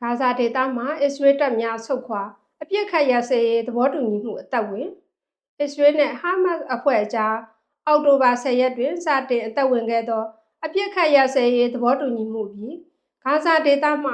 ဂါဇာဒေသမှာအစ္စရေးတပ်များဆုတ်ခွာအပြစ်ခတ်ရစဲရေးသဘောတူညီမှုအသက်ဝင်အစ္စရေးနဲ့ဟာမတ်စ်အဖွဲ့အကြားအောက်တိုဘာ10ရက်တွင်စတင်အသက်ဝင်ခဲ့သောအပြစ်ခတ်ရစဲရေးသဘောတူညီမှုပြီးဂါဇာဒေသမှ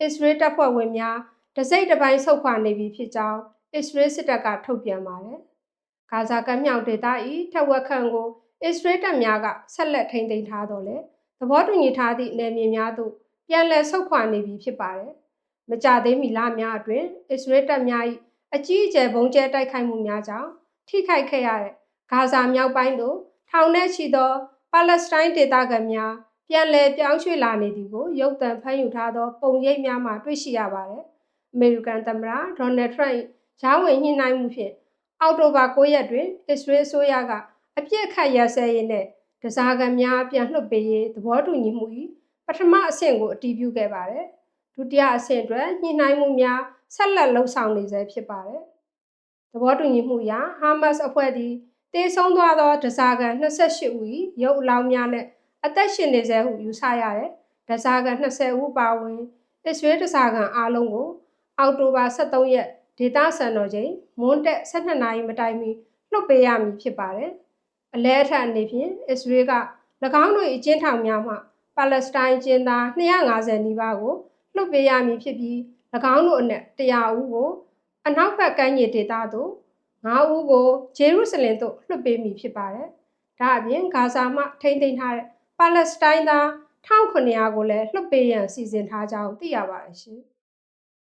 အစ္စရေးတပ်ဖွဲ့ဝင်များတစိမ့်တစ်ပိုင်းဆုတ်ခွာနေပြီဖြစ်ကြောင်းအစ္စရေးစစ်တပ်ကထုတ်ပြန်ပါတယ်။ဂါဇာကမ်းမြောင်ဒေသ၏ထက်ဝက်ခန့်ကိုအစ္စရေးတပ်များကဆက်လက်ထိန်းသိမ်းထားတော့လေသဘောတူညီထားသည့်နယ်မြေများသို့ပြန်လည်ဆုတ်ခွာနေပြီဖြစ်ပါတယ်။ မကြသေးမီလများအတွင်းအစ္စရေးတပ်များ၏အကြီးအကျယ်ဘုံကျဲတိုက်ခိုက်မှုများကြောင့်ထိခိုက်ခဲ့ရတဲ့ဂါဇာမြောက်ပိုင်းသို့ထောင်ထဲချီသောပါလက်စတိုင်းဒေသခံများပြန်လည်ပြောင်းရွှေ့လာနေသည်ကိုရုပ်သံဖမ်းယူထားသောပုံရိပ်များမှတွေ့ရှိရပါတယ်။အမေရိကန်သမ္မတဒေါ်နယ်ထရန့်ဂျားဝင်ညှိနှိုင်းမှုဖြင့်အောက်တိုဘာ9ရက်တွင်အစ္စရေးအစိုးရကအပြစ်ခတ်ရစဲရေးနဲ့တစားကများပြန်လွှတ်ပေးရေးသဘောတူညီမှု၏ပထမအဆင့်ကိုအတည်ပြုခဲ့ပါတယ်။ ဒုတိယအဆင့်အတွက်ညှိနှိုင်းမှုများဆက်လက်လှုပ်ဆောင်နေဆဲဖြစ်ပါတယ်။သဘောတူညီမှုအရဟာမတ်စ်အဖွဲ့သည်တေဆုံးသွားသောဒဇာကန်28ဦး၏ရုပ်အလောင်းများနဲ့အသက်ရှင်နေစေဟုယူဆရတဲ့ဒဇာကန်20ဦးပါဝင်အစ္စရေးဒဇာကန်အားလုံးကို အောက်တိုဘာ23ရက်ဒေသစံတော်ချိန်မွန်းတက်12နာရီမတိုင်မီလွှတ်ပေးရမည်ဖြစ်ပါတယ်။အလဲအထက်အနေဖြင့်အစ္စရေးက၎င်းတို့၏အကျဉ်းထောင်များမှပါလက်စတိုင်းကျင်းသား250နီးပါးကို လွှတ်ပေးရမည်ဖြစ်ပြီး၎င်းတို့အနက်100ဦးကိုအနောက်ဘက်ကမ်းခြေဒေသသို့9ဦးကိုဂျေရုဆလင်သို့လွှတ်ပေးမည်ဖြစ်ပါတယ်။ဒါအပြင်ဂါဇာမှထိန်းသိမ်းထားတဲ့ပါလက်စတိုင်းသား1900ကိုလည်းလွှတ်ပေးရန်စီစဉ်ထားကြောင်းသိရပါတယ်ရှင်။